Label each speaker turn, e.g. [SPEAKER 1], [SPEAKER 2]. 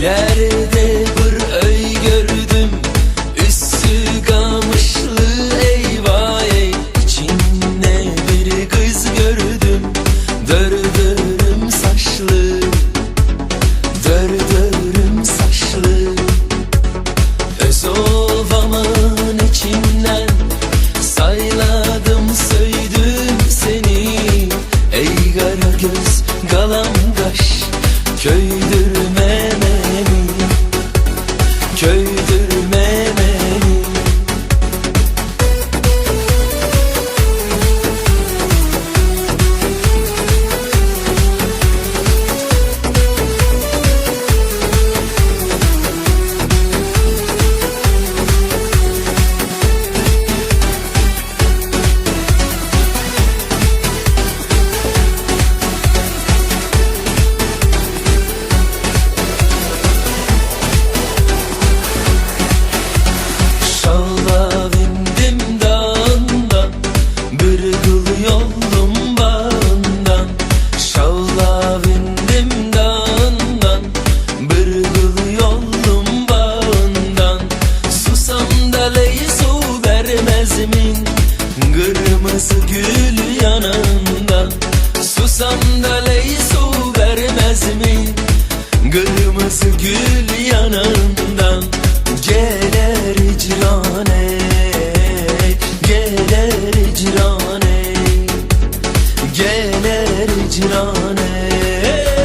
[SPEAKER 1] Dillerde bir öy gördüm. Üstü kamışlı eyvah ey. İçinde bir kız gördüm. Dördüm Yollum bağından Şalla bindim dağından Bırgıl yollum bağından Susam da ley su vermez min? Kırmızı gül yanından Susam da ley su vermez min? Kırmızı gül yanından Gelir icrane